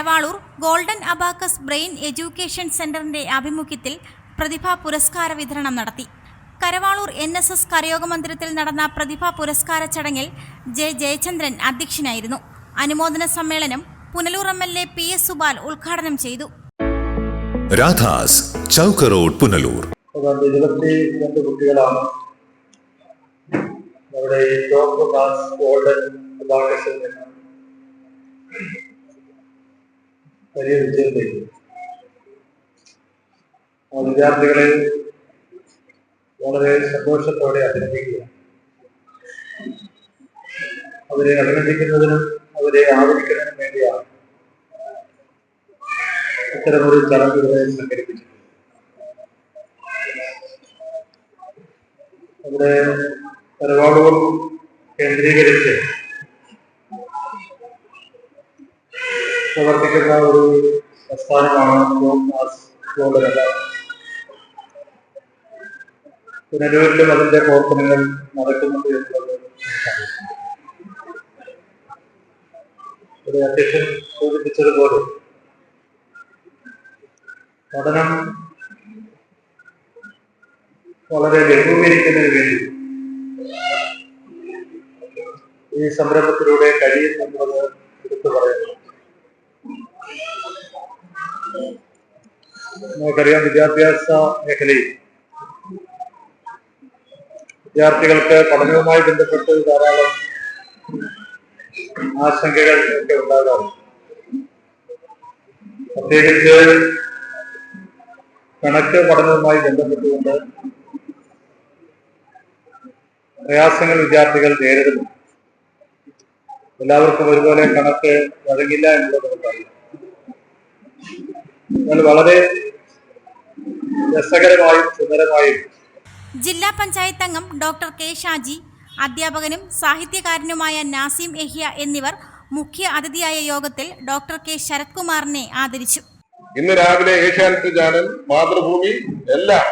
Karavaloor golden abacus brain education സെന്ററിന്റെ ആഭിമുഖ്യത്തിൽ പ്രതിഭാ പുരസ്കാര വിതരണം നടത്തി. കരവാളൂർ എൻ എസ് എസ് കരയോഗ മന്ദിരത്തിൽ നടന്ന പ്രതിഭാ പുരസ്കാര ചടങ്ങിൽ ജെ ജയചന്ദ്രൻ അധ്യക്ഷനായിരുന്നു. അനുമോദന സമ്മേളനം Punalur M L A P S Subal ഉദ്ഘാടനം ചെയ്തു. രാധാസ് ചൗക്ക് റോഡ് പുനലൂർ. കുട്ടികളാണ്. നമ്മുടെ ഗോൾഡൻ വലിയ വിജയം തരും വിദ്യാർത്ഥികളെ വളരെ സന്തോഷത്തോടെ അഭിനന്ദിക്കുക. അവരെ അഭിനന്ദിക്കുന്നതിനും അവരെ ആദരിക്കുന്നതിനും വേണ്ടിയാണ് ഇത്തരമൊരു ചടങ്ങുകളെ സംഘടിപ്പിച്ചത് നമ്മുടെ പരിപാടികൾ കേന്ദ്രീകരിച്ച് പ്രവർത്തിക്കുന്ന ഒരു പ്രസ്ഥാനമാണ് പുനരൂരിലും അതിന്റെ പ്രവർത്തനങ്ങൾ നടക്കുന്നുണ്ട് എന്നുള്ളത് അധ്യക്ഷൻ സൂചിപ്പിച്ചതുപോലെ പഠനം വളരെ ലഘൂകരിക്കുന്നതിന് വേണ്ടി ഈ സംരംഭത്തിലൂടെ കഴിയുമെന്നുള്ളത് എടുത്തു പറയുന്നു നമുക്കറിയാം വിദ്യാഭ്യാസ മേഖലയിൽ വിദ്യാർത്ഥികൾക്ക് പഠനവുമായി ബന്ധപ്പെട്ട് ധാരാളം ആശങ്കകൾ ഒക്കെ ഉണ്ടാകാറുണ്ട്. പ്രത്യേകിച്ച് കണക്ക് പഠനവുമായി ബന്ധപ്പെട്ടുകൊണ്ട് പ്രയാസങ്ങൾ വിദ്യാർത്ഥികൾ നേരിടുന്നു. എല്ലാവർക്കും ഒരുപോലെ കണക്ക് വഴങ്ങില്ല എന്നുള്ളത് നമുക്കറിയാം എന്നാൽ വളരെ രസകരമായും സുന്ദരമായും. ജില്ലാ പഞ്ചായത്ത് അംഗം ഡോക്ടർ കെ ഷാജി അധ്യാപകനും സാഹിത്യകാരനുമായ നാസിം എഹിയ എന്നിവർ മുഖ്യ അതിഥിയായ യോഗത്തിൽ ഡോക്ടർ കെ ശരത് കുമാറിനെ ആദരിച്ചു. ഇന്ന് രാവിലെ ഏഷ്യാനെറ്റ് ചാനൽ മാതൃഭൂമി എല്ലാം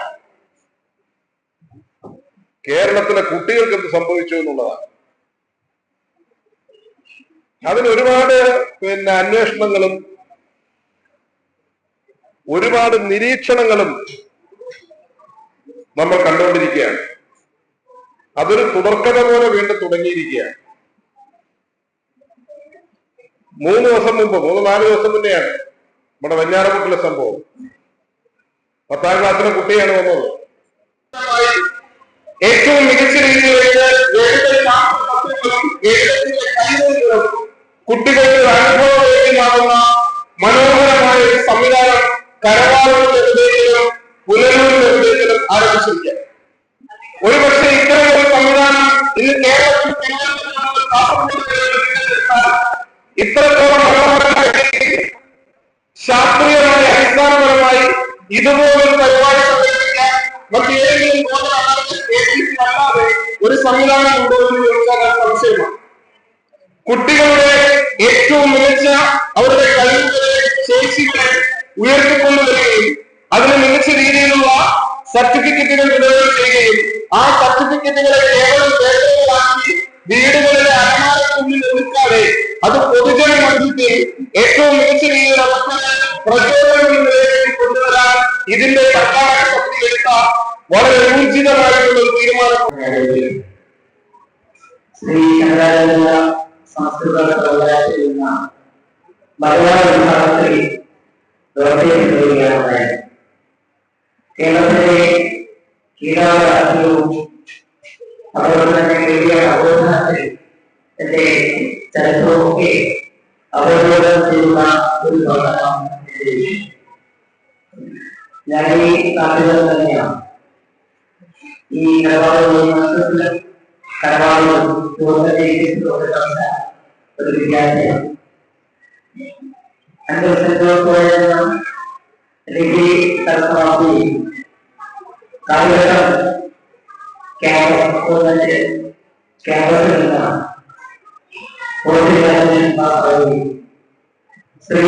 കേരളത്തിലെ കുട്ടികൾക്ക് എന്ത് സംഭവിച്ചു എന്നുള്ളതാണ്. അതിന് ഒരുപാട് പിന്നെ അന്വേഷണങ്ങളും ഒരുപാട് നിരീക്ഷണങ്ങളും നമ്മൾ കണ്ടുകൊണ്ടിരിക്കുകയാണ്. അതൊരു തുടർക്കഥ പോലെ വീണ്ടും തുടങ്ങിയിരിക്കുകയാണ്. മൂന്ന് ദിവസം മുമ്പ് മൂന്ന് നാല് ദിവസം മുന്നെയാണ് നമ്മുടെ വെഞ്ഞാറമുട്ടിലെ സംഭവം. പത്താം ക്ലാസ്സിലെ കുട്ടിയാണ് വന്നത്. ഏറ്റവും മികച്ച രീതിയിൽ കുട്ടികൾക്ക് അനുഭവം മനോഹരമായ ഒരു സംവിധാനം കരവാളൂരിന്റെ ഹൃദയത്തിലും പുനലൂരിന്റെ ഹൃദയത്തിലും ആരംഭിച്ചിരിക്കുക ഒരുപക്ഷെ ഇത്തരം ഒരു സംവിധാനം ഇന്ന് കേരളത്തിൽ ഇത്രത്തോളം ശാസ്ത്രീയമായി അടിസ്ഥാനപരമായി ഇതുപോലൊരു പരിപാടി സംഘടിപ്പിക്കാൻ മറ്റേതെങ്കിലും ബോധനല്ലാതെ അല്ലാതെ ഒരു സംവിധാനം ഉണ്ടോ എന്ന് ചോദിച്ചാൽ സംശയമാണ്. കുട്ടികളുടെ ഏറ്റവും മികച്ച അവരുടെ കഴിവുകളെ ശേഷികളെ ഉയർത്തിക്കൊണ്ടുവരികയും അതിന് മികച്ച രീതിയിലുള്ള സർട്ടിഫിക്കറ്റുകൾ വിതരണം ചെയ്യുകയും ആ സർട്ടിഫിക്കറ്റുകളെ കേവലം പേരുകളാക്കി വീടുകളിലെ അലമാരക്കുള്ളിൽ ഒതുക്കാതെ അത് പൊതുജന മധ്യത്തിൽ ഏറ്റവും മികച്ച രീതിയിൽ അവർക്ക് പ്രചോദനങ്ങളിലേക്ക് കൊണ്ടുവരാൻ ഇതിന്റെ സർക്കാർ എടുത്ത വളരെ ഊർജിതമായിട്ടുള്ള ഒരു തീരുമാനം ശ്രീ സംസ്കൃത സർവകലാശാലയിൽ മലയാള വിഭാഗത്തിൽ പ്രവർത്തിച്ചു വരികയാണ് കേരളത്തിലെ കീഴാരാജ്യവും അതുപോലെ തന്നെ വലിയ അവബോധനത്തിൽ എന്റെ ചരിത്രമൊക്കെ അവബോധം ചെയ്യുന്ന ഒരു പ്രവർത്തനം ഞാൻ ഈ നാട്ടിൽ തന്നെയാണ് ഈ കരവാളൂർ നഷ്ടത്തിലും കരവാളൂർ പൂർണ ഒരു വിദ്യാർത്ഥിയാണ് ശ്രീ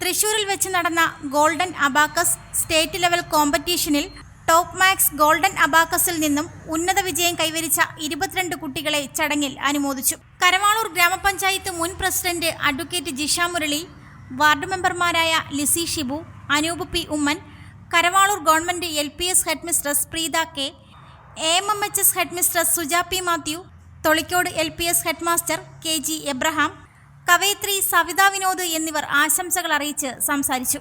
തൃശൂരിൽ വെച്ച് നടന്ന ഗോൾഡൻ അബാക്കസ് സ്റ്റേറ്റ് ലെവൽ കോമ്പറ്റീഷനിൽ ടോപ്പ് മാക്സ് ഗോൾഡൻ അബാക്കസിൽ നിന്നും ഉന്നത വിജയം കൈവരിച്ച ഇരുപത്തിരണ്ട് കുട്ടികളെ ചടങ്ങിൽ അനുമോദിച്ചു. കരമാളൂർ ഗ്രാമപഞ്ചായത്ത് മുൻ president advocate Jisha Murali ward മെമ്പർമാരായ Lisy Shibu Anoop P Oommen Karamaloor government L P S headmistress Preetha K A M M H S headmistress Suja P Mathew Tholicode L P S headmaster K G Abraham കവയത്രി Savitha Vinod എന്നിവർ ആശംസകൾ അറിയിച്ച് സംസാരിച്ചു.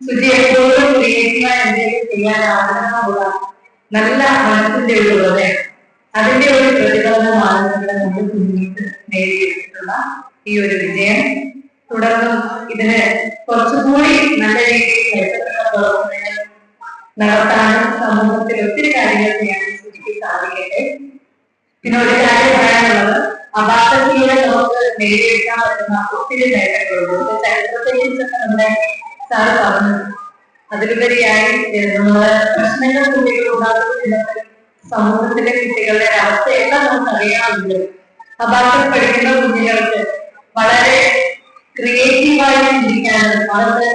എപ്പോഴും ക്രിയേറ്റീവായി എന്തെങ്കിലും ചെയ്യാൻ ആഗ്രഹമുള്ള നല്ല മനസ്സിന്റെ ഒരു ഉറവയാണ് അതിന്റെ ഒരു പ്രതിഫലനമാണ് നമ്മുടെ നമ്മുടെ കുഞ്ഞിക്ക് നേടിയെടുത്തിട്ടുള്ള ഈ ഒരു വിജയം. തുടർന്നും ഇതിന് കുറച്ചുകൂടി നല്ല രീതിയിൽ പ്രവർത്തനങ്ങൾ നടത്താനും സമൂഹത്തിൽ ഒത്തിരി കാര്യങ്ങൾ ചെയ്യാൻ സുജിക്ക് സാധിക്കട്ടെ. പിന്നെ ഒരു കാര്യം പറയാനുള്ളത് അബാധത്തിലൂടെ നമുക്ക് നേടിയെടുക്കാൻ പറ്റുന്ന ഒത്തിരി നേട്ടങ്ങളുണ്ട്. ഇപ്പൊ ചരിത്രത്തെ കുറിച്ചൊക്കെ നമ്മുടെ സാറ് പറഞ്ഞത് അതിലുപരിയായി നമ്മൾ പ്രശ്നങ്ങൾ കുട്ടികൾ ഉണ്ടാകുന്ന സമൂഹത്തിലെ കുട്ടികളുടെ അവസ്ഥയെല്ലാം നമുക്ക് അറിയാറുണ്ട് അബാധത്തിൽ പഠിക്കുന്ന കുഞ്ഞുങ്ങൾക്ക് വളരെ ക്രിയേറ്റീവായി ചിന്തിക്കാനും അവരുടെ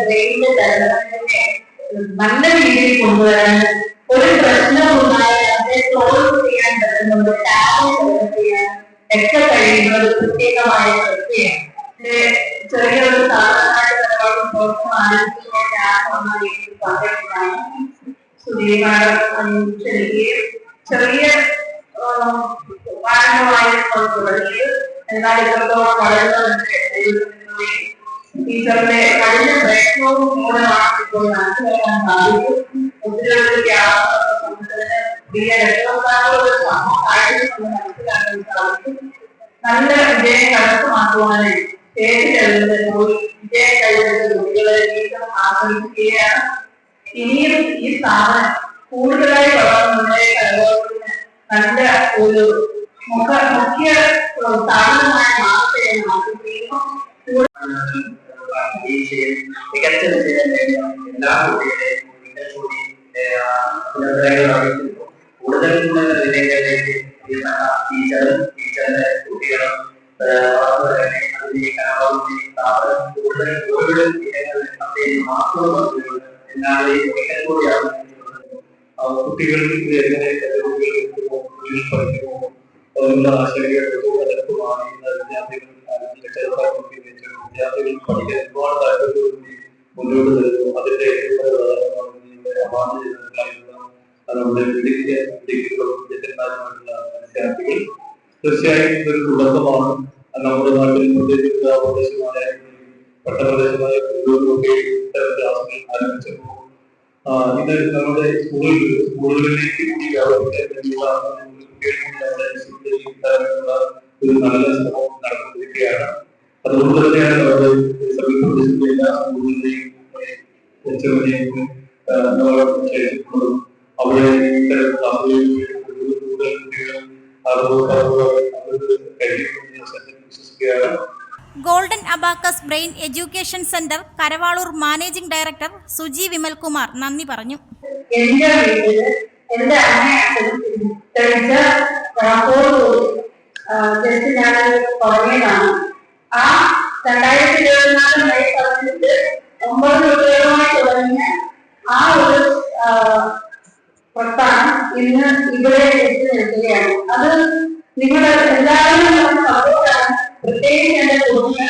നല്ല രീതിയിൽ കൊണ്ടുവരാനും ഒരു പ്രശ്നം ഉണ്ടായാൽ അതിനെ സോൾവ് ചെയ്യാൻ പറ്റുന്ന ഒരു ടാലന്റ് ചെയ്യാൻ ഒക്കെ കഴിയുന്ന ഒരു പ്രത്യേകമായ പ്രക്രിയയാണ്. ചെറിയൊരു സാധാരണ പുറത്തും ആലോചിക്കുന്ന രീതിയിൽ പങ്കെടുക്കുന്നതാണ് സുധീമാനം ചെറിയ ചെറിയ വാരങ്ങളായ തുടങ്ങിയത് എന്നാൽ ഇത്രത്തോളം വളരുന്നതിന്റെ ടീച്ചറിന്റെ കഴിഞ്ഞ പ്രയത്നവും മൂലമാണ് ഇപ്പോൾ മനസ്സിലാക്കാൻ സാധിക്കും ഒത്തിരി ഒത്തിരി വ്യാപനത്തിന് വലിയ രക്ഷകർത്താക്കളുടെ സാഹചര്യം മനസ്സിലാക്കാൻ സാധിക്കും നല്ല വിജയം കരസ്ഥമാക്കുവാനായി സ്റ്റേജിലെഴുതുന്ന ജോലി വിജയം കൈവരിച്ച കുട്ടികളെ വീണ്ടും ഇനിയും ഈ സ്ഥാപനം കൂടുതലായി വളർന്ന് നമ്മുടെ നല്ല ഒരു മുഖ മുഖ്യ സ്ഥാപനമായി മാറട്ടെ എന്ന് ആഗ്രഹിക്കുന്നു മികച്ച എല്ലാ കുട്ടികളെയും തീർച്ചയായും ഇതൊരു തുടക്കമാണ് നമ്മുടെ നാട്ടിൽ ഗ്രാമപ്രദേശമായ പട്ടപ്രദേശമായ ആരംഭിച്ചപ്പോൾ ഇത് നമ്മുടെ സ്കൂളുകളിൽ സ്കൂളുകളിലേക്ക് കൂടി ഇത്തരത്തിലുള്ള ഒരു നല്ല ശ്രമം നടന്നുകൊണ്ടിരിക്കുകയാണ്. അതുകൊണ്ട് തന്നെയാണ് നമ്മുടെ സമീപപ്രദേശത്തെ എല്ലാ എച്ചവനെയും ക്ഷണിച്ചിട്ടുള്ളതും അവിടെ കൂടുതൽ കുട്ടികൾ അറിവ് അറിവ് അത് കഴിയുമെന്ന് വിശ്വസിക്കുകയാണ് abacus brain education centre Karavalur managing director Suji Vimalkumar നന്ദി പറഞ്ഞു. എന്റെ ജസ്റ്റ് ഞാൻ ആ ആ ഒരു ഇവിടെ അത് നിങ്ങൾ എല്ലാവരും പ്രത്യേകിച്ച് എന്റെ കുഞ്ഞുങ്ങൾ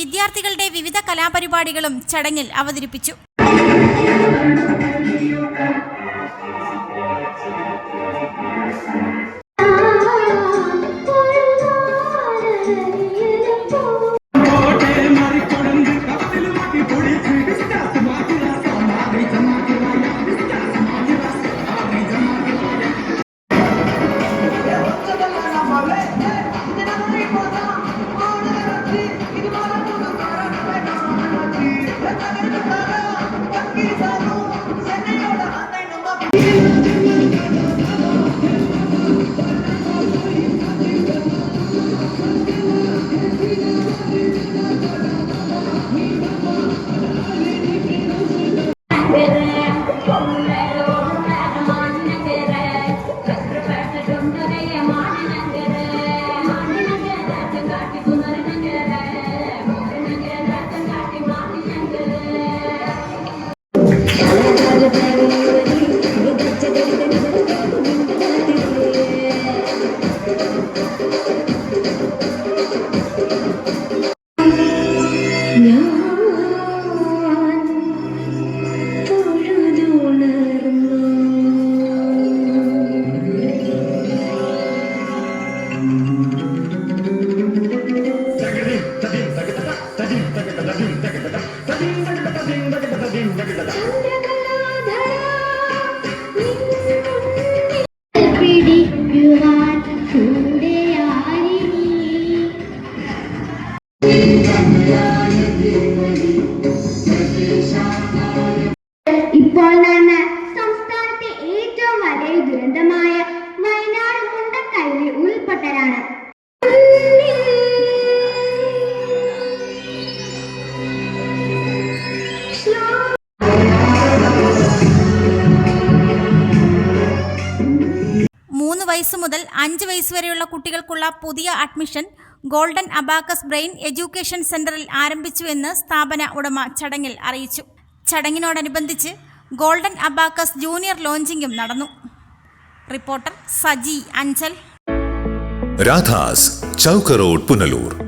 വിദ്യാർത്ഥികളുടെ വിവിധ കലാപരിപാടികളും ചടങ്ങിൽ അവതരിപ്പിച്ചു. Thank മൂന്ന് വയസ്സ് മുതൽ അഞ്ച് വയസ്സ് വരെയുള്ള കുട്ടികൾക്കുള്ള പുതിയ admission golden abacus brain education സെന്ററിൽ ആരംഭിച്ചു എന്ന് സ്ഥാപന ഉടമ ചടങ്ങിൽ അറിയിച്ചു. ചടങ്ങിനോടനുബന്ധിച്ച് ഗോൾഡൻ അബാക്കസ് ജൂനിയർ ലോഞ്ചിങ്ങും നടന്നു. റിപ്പോർട്ടർ സജി അഞ്ചൽ. രാധാസ് ചൗക്കറോഡ് പുനലൂർ.